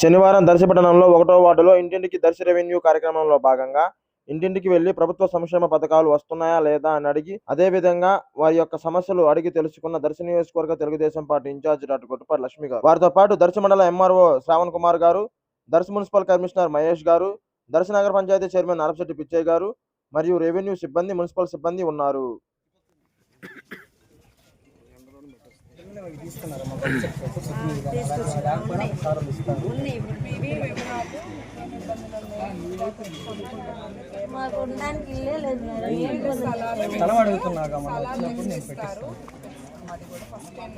శనివారం దర్శపట్టణంలో ఒకటో వార్డులో ఇంటింటికి దర్శ రెవెన్యూ కార్యక్రమంలో భాగంగా ఇంటింటికి వెళ్ళి ప్రభుత్వ సంక్షేమ పథకాలు వస్తున్నాయా లేదా అని అడిగి అదే విధంగా వారి యొక్క సమస్యలు అడిగి తెలుసుకున్న దర్శ నియోజకవర్గ Telugu Desam party incharge doctor Kottupati Lakshmi garu. వారితో పాటు దర్శ మండల ఎంఆర్ఓ శ్రావణ్ కుమార్ గారు దర్శ మున్సిపల్ కమిషనర్ మహేష్ గారు దర్శ నగర పంచాయతీ చైర్మన్ నరపశెట్టి పిచ్చయ్య గారు మరియు రెవెన్యూ సిబ్బంది మున్సిపల్ సిబ్బంది ఉన్నారు. మాకు ఉండడానికి ఇల్లే లేదు మేడం. ఇస్తారు అది కూడా ఫస్ట్ టైం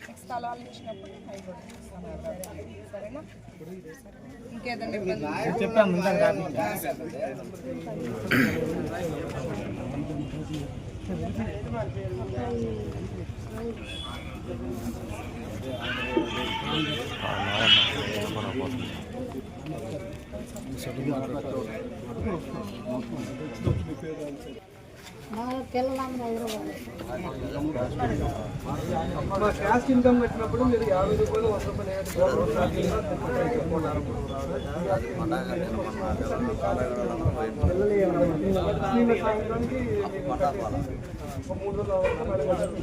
నెక్స్ట్ స్థలాలు ఇచ్చినప్పుడు అవి కూడా చెప్పాను ముందర మా ఇన్కమ్ కట్టినప్పుడు మీరు యాభై రూపాయలు వంద రూపాయలు సాయంత్రానికి ఒక మూడు రోజులు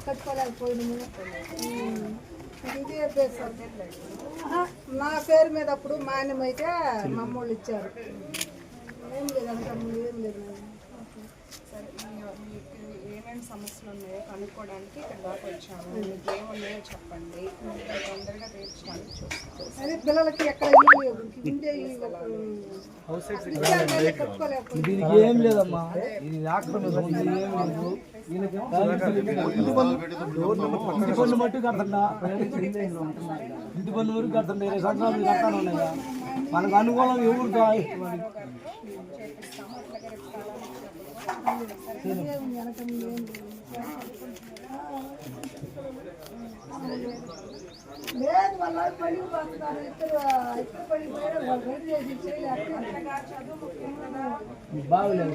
కట్టుకోలేకపోయినాము ఇదే నా పేరు మీద అప్పుడు మాన్యం అయితే మా ఇచ్చారు ఏం లేదు అంత ముందు ఏం లేదు సరే మీ- మీకు ఏమేమి సమస్యలు ఉన్నాయో కనుక్కోవడానికి ఇక్కడ దాకా వచ్చాము. మీకు ఏమున్నాయో చెప్పండి. తొందరగా తీర్చడానికి చూస్తాం అదే పిల్లలకి ఎక్కడ దీనికి ఏం లేదమ్మా. ఇది ఆక్రమణ ఉంది ఏం లేదు వీళ్ళకి ఇంటి పన్ను మట్టి ఇంటి పన్ను వరకు కడుతుండే ఇరవై సంవత్సరాలు కట్టాను ఉన్నాయా మనకు అనుకూలం ఎవరు లేదు వాళ్ళ పని పోతున్నారు ఇద్దరు ఇద్దరు పని పోయారు వాళ్ళు రెడీ చేసి చేయలేరు బాగులేదు